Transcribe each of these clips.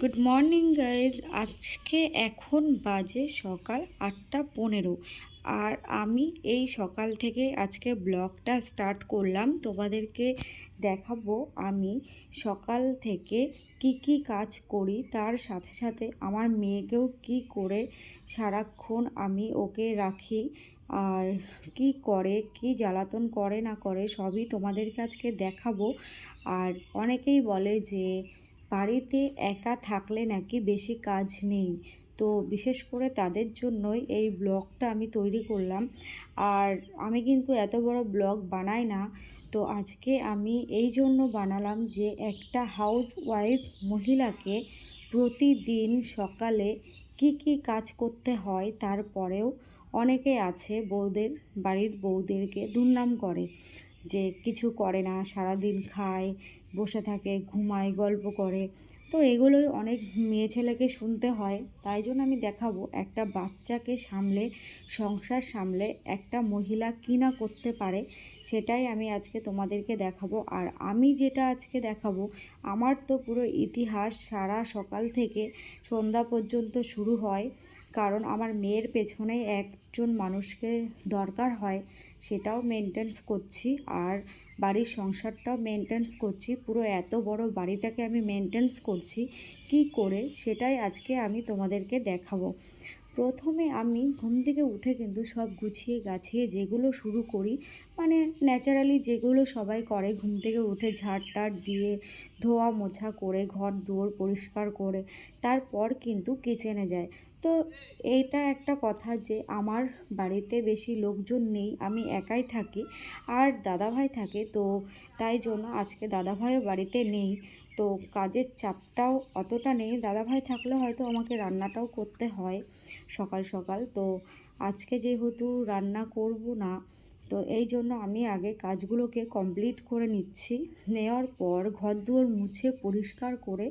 Good morning guys আজকে এখন বাজে সকাল আটটা পনেরো। আর আমি এই সকাল থেকে আজকে ব্লগটা স্টার্ট করলাম। তোমাদেরকে দেখাবো আমি সকাল থেকে কি কি কাজ করি। তার সাথে সাথে আমার মেয়েকেও কি করে সারাক্ষণ আমি ওকে রাখি। আর কি করে, কি জ্বালাতন করে না করে সবই তোমাদেরকে আজকে দেখাবো। আর অনেকেই বলে যে বাড়িতে একা থাকলে নাকি বেশি কাজ নেই। তো বিশেষ করে তাদের জন্যই এই ব্লগটা আমি তৈরি করলাম। আর আমি কিন্তু এত বড় ব্লগ বানাই না। তো আজকে আমি এই জন্য বানালাম যে একটা হাউস ওয়াইফ মহিলাকে প্রতিদিন সকালে কি কি কাজ করতে হয় তারপরেও অনেকে আছে বউদের, বাড়ির বউদেরকে দুর্নাম করে যে কিছু করে না, সারাদিন খায় বসে থাকে, ঘুমায়, গল্প করে। তো এগুলোই অনেক মেয়ে ছেলেকে শুনতে হয়। তাই জন্য আমি দেখাবো, একটা বাচ্চাকে সামলে, সংসার সামলে একটা মহিলা কী না করতে পারে, সেটাই আমি আজকে তোমাদেরকে দেখাবো। আর আমি যেটা আজকে দেখাবো, আমার তো পুরো ইতিহাস সারা সকাল থেকে সন্ধ্যা পর্যন্ত শুরু হয়। কারণ আমার মেয়ের পেছনে একজন মানুষকে দরকার হয়, সেটাও মেনটেন্স করছি। আর বাড়ির সংসারটাও মেনটেন্স করছি। পুরো এত বড় বাড়িটাকে আমি মেনটেন্স করছি। কি করে? সেটাই আজকে আমি তোমাদেরকে দেখাবো। প্রথমে আমি ঘুম থেকে উঠে কিন্তু সব গুছিয়ে গাছিয়ে যেগুলো শুরু করি মানে ন্যাচারালি যেগুলো সবাই করে ঘুম থেকে উঠে ঝাড় টাড় দিয়ে ধোয়া মোছা করে, ঘর দুয়ার পরিষ্কার করে, তারপর কিন্তু কিচেনে যায়। তো এইটা একটা কথা যে আমার বাড়িতে বেশি লোকজন নেই, আমি একাই থাকি আর দাদাভাই থাকে তো তাই জন্য আজকে দাদাভাইও বাড়িতে নেই। তো কাজের চাপটাও অতটা নেই, দাদাভাই থাকলে হয়তো আমাকে রান্নাটাও করতে হয় সকাল সকাল। তো আজকে যেহেতু রান্না করব না, তো এই জন্য আমি আগে কাজগুলোকে কমপ্লিট করে নিচ্ছি। নেওয়ার পর ঘর দুয়ার মুছে পরিষ্কার করে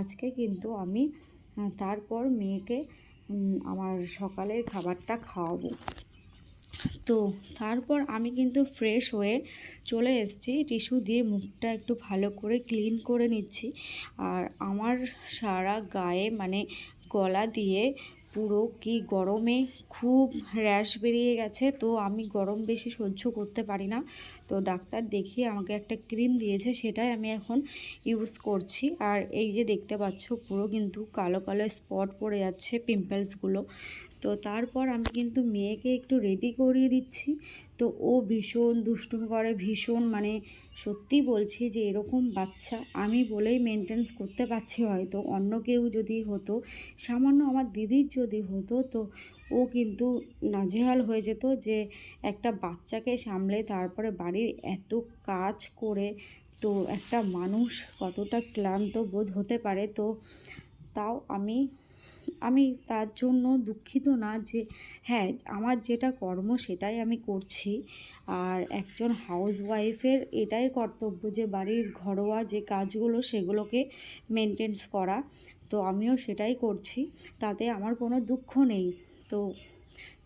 আজকে কিন্তু আমি তারপর মেয়েকে আমার সকালের খাবারটা খাওয়াবো। তো তারপর আমি কিন্তু ফ্রেশ হয়ে চলে এসেছি। টিস্যু দিয়ে মুখটা একটু ভালো করে ক্লিন করে নিচ্ছি। আর আমার সারা গায়ে মানে গলা দিয়ে পুরো কি গরমে খুব র্যাশ বেরিয়ে গেছে, তো আমি গরম বেশি সহ্য করতে পারি না। তো ডাক্তার দেখিয়ে আমাকে একটা ক্রিম দিয়েছে, সেটাই আমি এখন ইউজ করছি। আর এই যে দেখতে পাচ্ছ, পুরো কিন্তু কালো কালো স্পট পড়ে যাচ্ছে পিম্পলসগুলো তো তারপর আমি কিন্তু মেয়েকে একটু রেডি করিয়ে দিচ্ছি। তো ও ভীষণ দুষ্টুমি করে, ভীষণ মানে সত্যি বলছি যে এরকম বাচ্চা আমি বলেই মেনটেন্স করতে পারছি হয়তো। অন্য কেউ যদি হতো, সামান্য আমার দিদির যদি হতো, তো ও কিন্তু নাজেহাল হয়ে যেত যে একটা বাচ্চাকে সামলে তারপরে বাড়ির এত কাজ করে, তো একটা মানুষ কতটা ক্লান্ত বোধ হতে পারে, তো তাও আমি আমি তার জন্য দুঃখিত না যে হ্যাঁ আমার যেটা কর্ম সেটাই আমি করছি। আর একজন হাউস ওয়াইফের এটাই কর্তব্য যে, বাড়ির ঘরোয়া যে কাজগুলো সেগুলোকে মেনটেন্স করা। তো আমিও সেটাই করছি, তাতে আমার কোনো দুঃখ নেই। তো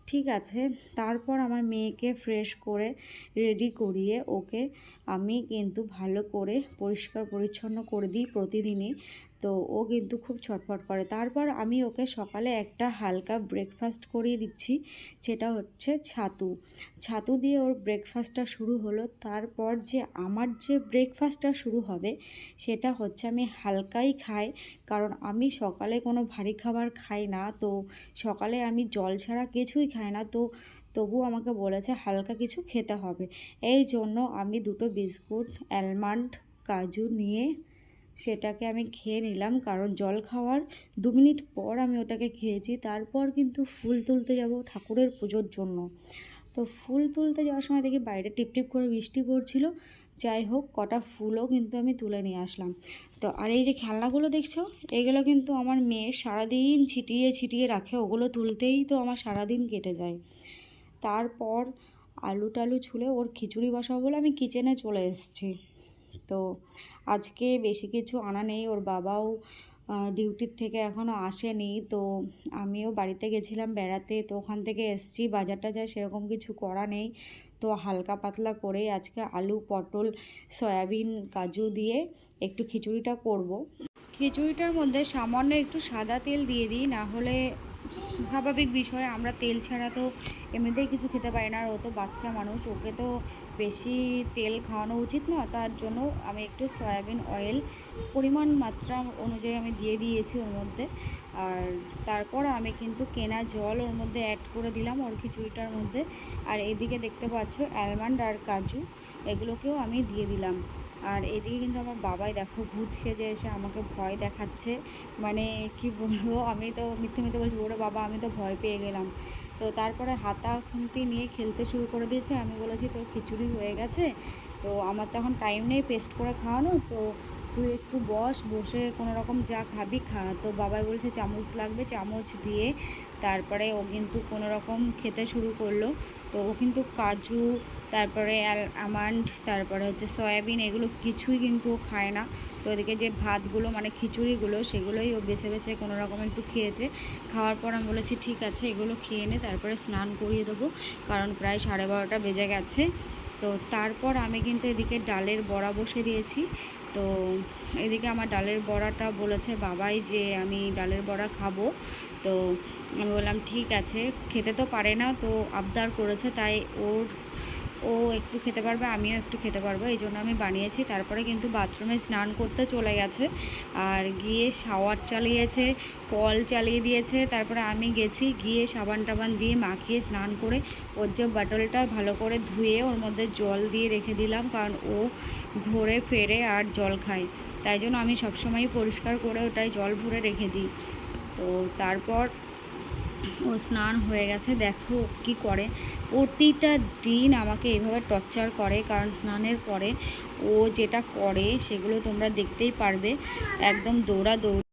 ঠিক আছে, তারপর আমার মেয়েকে ফ্রেশ করে রেডি করিয়ে ওকে আমি কিন্তু ভালো করে পরিষ্কার পরিচ্ছন্ন করে দিই প্রতিদিনই। তো ও কিন্তু খুব ছটফট করে। তারপর আমি ওকে সকালে একটা হালকা ব্রেকফাস্ট করিয়ে দিচ্ছি, সেটা হচ্ছে ছাতু। ছাতু দিয়ে ওর ব্রেকফাস্টটা শুরু হলো। তারপর যে আমার যে ব্রেকফাস্টটা শুরু হবে, সেটা হচ্ছে আমি হালকাই খাই। কারণ আমি সকালে কোনো ভারী খাবার খাই না, তো সকালে আমি জল ছাড়া কিছুই খাই না। তো তবু আমাকে বলেছে হালকা কিছু খেতে হবে। এই জন্য আমি দুটো বিস্কুট অ্যালমন্ড কাজু নিয়ে সেটাকে আমি খেয়ে নিলাম। কারণ জল খাওয়ার দু মিনিট পর আমি ওটাকে খেয়েছি। তারপর কিন্তু ফুল তুলতে যাব ঠাকুরের পুজোর জন্য। তো ফুল তুলতে যাওয়ার সময় দেখি বাইরে টিপটিপ করে বৃষ্টি পড়ছিল। যাই হোক, কটা ফুলও কিন্তু আমি তুলে নিয়ে আসলাম। তো আর এই যে খেলনাগুলো দেখছ, এগুলো কিন্তু আমার মেয়ে সারাদিন ছিটিয়ে ছিটিয়ে রাখে। ওগুলো তুলতেই তো আমার সারাদিন কেটে যায়। তারপর আলু টালু ছুলে ওর খিচুড়ি বসাবো বলে আমি কিচেনে চলে এসেছি। তো আজকে বেশি কিছু আনা নেই, ওর বাবাও ডিউটির থেকে এখনও আসেনি, তো আমিও বাড়িতে গেছিলাম বেড়াতে, তো ওখান থেকে এসছি, বাজার টাজার সেরকম কিছু করা নেই, তো হালকা পাতলা করেই আজকে আলু, পটল, সয়াবিন, কাজু দিয়ে একটু খিচুড়িটা করব। খিচুড়িটার মধ্যে সামান্য একটু সাদা তেল দিয়ে দিই, না হলে স্বাভাবিক বিষয়, আমরা তেল ছাড়া তো এমনিতেই কিছু খেতে পারি না। আর ও তো বাচ্চা মানুষ, ওকে তো বেশি তেল খাওয়ানো উচিত না। তার জন্য আমি একটু সয়াবিন অয়েল পরিমাণ মাত্রা অনুযায়ী আমি দিয়ে দিয়েছি ওর মধ্যে। আর তারপর আমি কিন্তু কেনা জল ওর মধ্যে অ্যাড করে দিলাম ওর খিচুড়িটার মধ্যে। আর এদিকে দেখতে পাচ্ছ অ্যালমন্ড আর কাজু, এগুলোকেও আমি দিয়ে দিলাম। আর এদিকে কিন্তু আমার বাবাই দেখো ভূত সেজে এসে আমাকে ভয় দেখাচ্ছে। মানে কি বলব, আমি তো মিথ্যে মিথ্যে বলছি, ওরে বাবা, আমি তো ভয় পেয়ে গেলাম। তো তারপরে হাতা খুন্তি নিয়ে খেলতে শুরু করে দিয়েছে। আমি বলেছি, তোর খিচুড়ি হয়ে গেছে? তো আমার তো এখন টাইম নেই পেস্ট করে খাওয়ানো। তো তুই একটু বস, বসে কোনো রকম যা খাবি খা। তো বাবাই বলছে, চামচ লাগবে, চামচ দিয়ে। তারপরে ও কিন্তু কোনো রকম খেতে শুরু করল। তো ও কিন্তু কাজু, তারপরে আমান্ড, তারপরে হচ্ছে সয়াবিন এগুলো কিছুই কিন্তু ও খায় না। তো ওদিকে যে ভাতগুলো মানে খিচুড়িগুলো, সেগুলোই ও বেছে বেছে কোনো রকম একটু খেয়েছে। খাওয়ার পর আমি বলেছি, ঠিক আছে, এগুলো খেয়ে নে, তারপরে স্নান করিয়ে দেবো। কারণ প্রায় সাড়ে বারোটা বেজে গেছে। তো তারপর আমি কিন্তু এদিকে ডালের বড়া বসে দিয়েছি। তো এদিকে আমার ডালের বড়াটা বলেছে, বাবাই যে আমি ডালের বড়া খাব। তো আমি বললাম, ঠিক আছে। খেতে তো পারে না, তো আবদার করেছে, তাই ওর, ও একটু খেতে পারবে, আমিও একটু খেতে পারব। এই জন্য আমি বানিয়েছি। তারপরে কিন্তু বাথরুমে স্নান করতে চলে গেছে। আর গিয়ে শাওয়ার চালিয়েছে, কল চালিয়ে দিয়েছে। তারপরে আমি গেছি, গিয়ে সাবান টাবান দিয়ে মাখিয়ে স্নান করে ওর যে বাটলটা ভালো করে ধুয়ে ওর মধ্যে জল দিয়ে রেখে দিলাম, কারণ ও ঘোরে, ফেরে আর জল খায়। তাই জন্য আমি সবসময় পরিষ্কার করে ওটাই জল ভরে রেখে দিই। তো তারপর ও স্নান হয়ে গেছে, দেখো কি করে। প্রতিটা দিন আমাকে এভাবে টর্চার করে, কারণ স্নানের পরে ও যেটা করে সেগুলো তোমরা দেখতেই পারবে। একদম দৌড়া দৌড়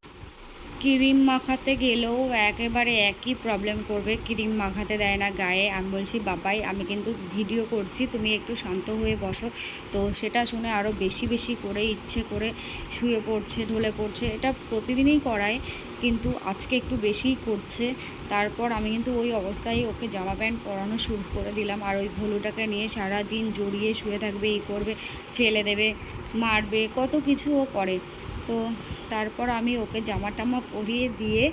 ক্রিম মাখাতে গেলেও একেবারে একই প্রবলেম করবে, ক্রিম মাখাতে দেয় না গায়ে। আমি বলছি, বাবাই, আমি কিন্তু ভিডিও করছি, তুমি একটু শান্ত হয়ে বসো। তো সেটা শুনে আরও বেশি বেশি করে ইচ্ছে করে শুয়ে পড়ছে, ঢলে পড়ছে। এটা প্রতিদিনই করায়। কিন্তু আজকে একটু বেশিই করছে। তারপর আমি কিন্তু ওই অবস্থায় ওকে জামা প্যান্ট পরানো শুরু করে দিলাম। আর ওই ভলুটাকে নিয়ে সারা দিন জড়িয়ে শুয়ে থাকবে এই করবে, ফেলে দেবে, মারবে, কত কিছু ও করে। তো তারপর আমি ওকে জামা টামা পরিয়ে দিয়ে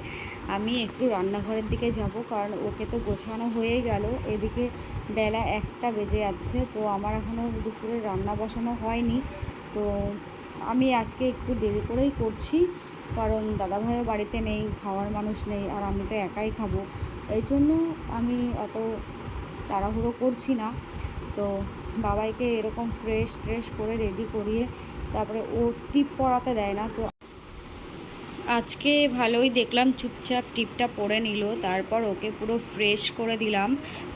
আমি একটু রান্নাঘরের দিকে যাব, কারণ ওকে তো গোছানো হয়ে গেল। এদিকে বেলা একটা বেজে যাচ্ছে, তো আমার এখনও দুপুরে রান্না বসানো হয়নি। তো আমি আজকে একটু দেরি করেই করছি। কারণ দাদাভাইও বাড়িতে নেই, খাওয়ার মানুষ নেই, আর আমি তো একাই খাব। এই জন্য আমি অত তাড়াহুড়ো করছি না। তো বাবাইকে এরকম ফ্রেশ ট্রেশ করে রেডি করিয়ে তারপরে ও টিপ পরাতে দেয় না, তো আজকে ভালোই দেখলাম, চুপচাপ টিপটা পরে নিল। তারপর ওকে পুরো ফ্রেশ করে দিলাম।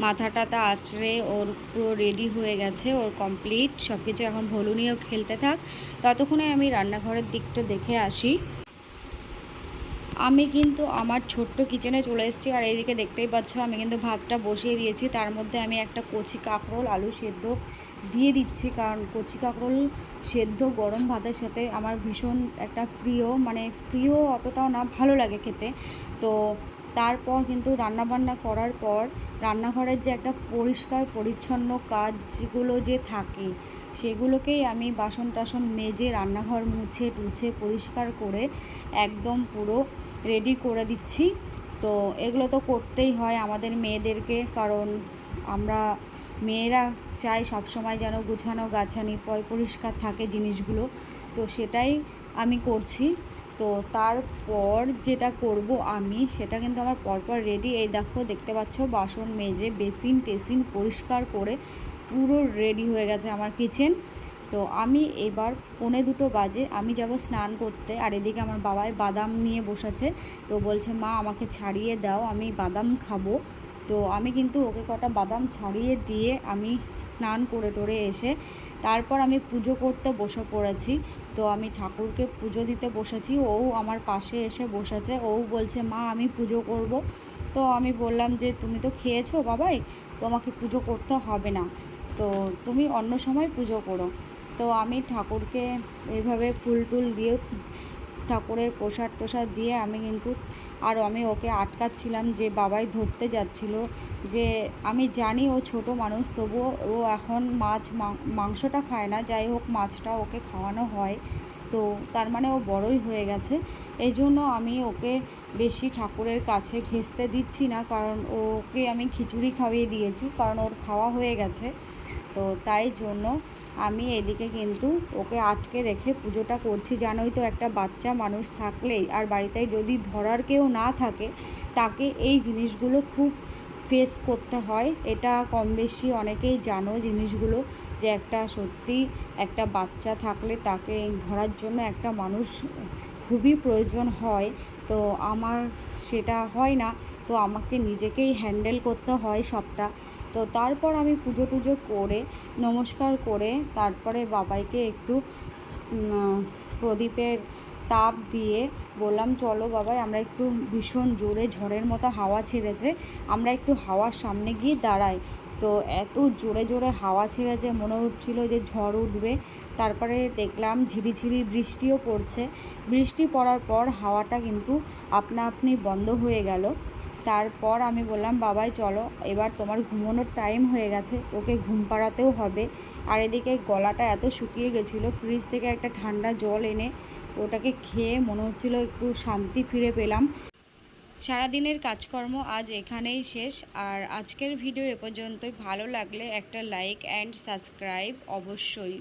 মাথাটাটা আছড়ে ওর পুরো রেডি হয়ে গেছে, ওর কমপ্লিট সব কিছু এখন ভলু নিয়েও খেলতে থাক। ততক্ষণে আমি রান্নাঘরের দিকটা দেখে আসি। আমি কিন্তু আমার ছোট্ট কিচেনে চলে এসেছি আর এইদিকে দেখতেই পাচ্ছ, আমি কিন্তু ভাতটা বসিয়ে দিয়েছি। তার মধ্যে আমি একটা কচি কাঁকরোল আলু সেদ্ধ দিয়ে দিচ্ছি, কারণ কচি কাঁকরোল সেদ্ধ গরম ভাতের সাথে আমার ভীষণ একটা প্রিয় মানে প্রিয় অতটাও না, ভালো লাগে খেতে। তো তারপর কিন্তু রান্নাবান্না করার পর রান্নাঘরের যে একটা পরিষ্কার পরিচ্ছন্ন কাজগুলো যে থাকে সেগুলোকেই আমি বাসন টাসন মেজে, রান্নাঘর মুছে, টুছে, পরিষ্কার করে একদম পুরো রেডি করে দিচ্ছি। তো এগুলো তো করতেই হয় আমাদের মেয়েদেরকে, কারণ আমরা মেয়েরা চাই সবসময় যেন গুছানো, গাছানি, পয় পরিষ্কার থাকে জিনিসগুলো। তো সেটাই আমি করছি। তো তারপর যেটা করব আমি, সেটা কিন্তু আমার পরপর রেডি এই দেখো, দেখতে পাচ্ছ, বাসন মেজে বেসিন টেসিন পরিষ্কার করে পুরো রেডি হয়ে গেছে আমার কিচেন তো আমি এবার পৌনে দুটো বাজে, আমি যাব স্নান করতে আর এদিকে আমার বাবাই বাদাম নিয়ে বসেছে। তো বলছে, মা, আমাকে ছাড়িয়ে দাও, আমি বাদাম খাব। তো আমি কিন্তু ওকে কটা বাদাম ছাড়িয়ে দিয়ে আমি স্নান করে টোরে এসে তারপর আমি পুজো করতে বসে পড়েছি। তো আমি ঠাকুরকে পুজো দিতে বসেছি, ও আমার পাশে এসে বসেছে। ও বলছে, মা, আমি পুজো করব। তো আমি বললাম যে, তুমি তো খেয়েছো বাবাই, তোমাকে পুজো করতে হবে না। তো তুমি অন্য সময় পুজো করো। তো আমি ঠাকুরকে এইভাবে ফুল টুল দিয়ে ঠাকুরের প্রসাদ টোসাদ দিয়ে আমি কিন্তু, আর আমি ওকে আটকাচ্ছিলাম যে বাবাই ধরতে যাচ্ছিল। যে আমি জানি ও ছোট মানুষ তবুও ও এখন মাছ মাংসটা খায় না। যাই হোক, মাছটা ওকে খাওয়ানো হয়। তো তার মানে ও বড়ই হয়ে গেছে। এই জন্য আমি ওকে বেশি ঠাকুরের কাছে ঘেঁচতে দিচ্ছি না, কারণ ওকে আমি খিচুড়ি খাইয়ে দিয়েছি, কারণ ওর খাওয়া হয়ে গেছে। তো তাই জন্য আমি এদিকে কিন্তু ওকে আটকে রেখে পুজোটা করছি। জানোই তো একটা বাচ্চা মানুষ থাকলেই আর বাড়িতে যদি ধরার কেউ না থাকে, তাকে এই জিনিসগুলো খুব ফেস করতে হয়। এটা কম বেশি অনেকেই জানো জিনিসগুলো যে একটা সত্যি একটা বাচ্চা থাকলে তাকে ধরার জন্য একটা মানুষ খুবই প্রয়োজন হয়। তো আমার সেটা হয় না। তো আমাকে নিজেকেই হ্যান্ডেল করতে হয় সবটা। তো তারপর আমি পুজো টুজো করে, নমস্কার করে, তারপরে বাবাইকে একটু প্রদীপের তাপ দিয়ে বললাম, চলো বাবাই, আমরা একটু ভীষণ জোরে ঝড়ের মতো হাওয়া ছেড়েছে, আমরা একটু হাওয়ার সামনে গিয়ে দাঁড়াই। তো এত জোরে জোরে হাওয়া ছেড়েছে, মনে হচ্ছিল যে ঝড় উঠবে। তারপরে দেখলাম ঝিরিঝিরি বৃষ্টিও পড়ছে। বৃষ্টি পড়ার পর হাওয়াটা কিন্তু আপনা আপনি বন্ধ হয়ে গেল। তারপর আমি বললাম, বাবাই, চলো, এবার তোমার ঘুমানোর টাইম হয়ে গেছে, ওকে ঘুম পাড়াতেও হবে। আর এদিকে গলাটা এত শুকিয়ে গেছিল ফ্রিজ থেকে একটা ঠান্ডা জল এনে ওটাকে খেয়ে মনে হচ্ছিল একটু শান্তি ফিরে পেলাম। সারাদিনের কাজকর্ম আজ এখানেই শেষ, আর আজকের ভিডিও এ পর্যন্তই। ভালো লাগলে একটা লাইক অ্যান্ড সাবস্ক্রাইব অবশ্যই।